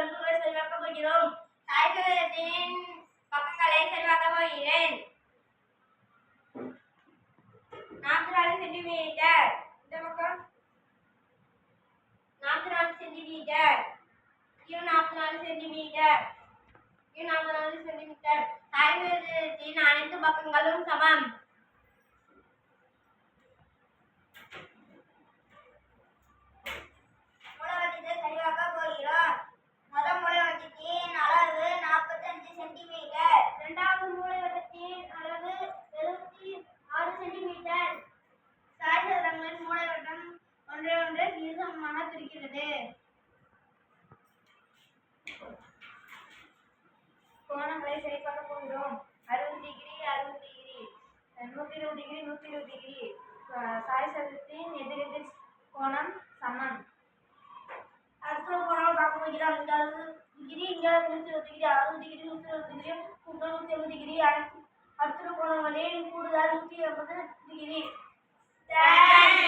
கருத்துக்களை செல்வாக்கப் போகிறோம். சாய்சதத்தின் பக்கங்களை செல்வாக்கப் போகிறேன். நாற்பத்தி நாலு சென்டிமீட்டர். இந்த பக்கம். நாற்பத்தி நாலு சென்டிமீட்டர். இது நாற்பத்தி நாலு சென்டிமீட்டர். இது நாற்பத்தி நாலு சென்டிமீட்டர். சாய்சதத்தின் அனைத்து பக்கங்களும் சமம். ஒன்று சீசமமாக பிரிக்கிறது கோணங்களை சரிபார்க்க போகிறோம். அறுபது டிகிரி அறுபது டிகிரி நூற்றி இருபது டிகிரி நூற்றி இருபது டிகிரி சாய்சதத்தின் எதிரெதிர் கோணம் சமம். அடுத்த கோணம் பார்க்க போகிறோம். இங்க அறுபது டிகிரி இங்க நூற்றி இருபது டிகிரி அறுபது டிகிரி நூற்றி இருபது டிகிரி முப்பது நூற்றி எழுபது டிகிரி அடுத்து அடுத்த கோணங்களில் கூடுதல் நூற்றி எண்பது டிகிரி தேங்க்யூ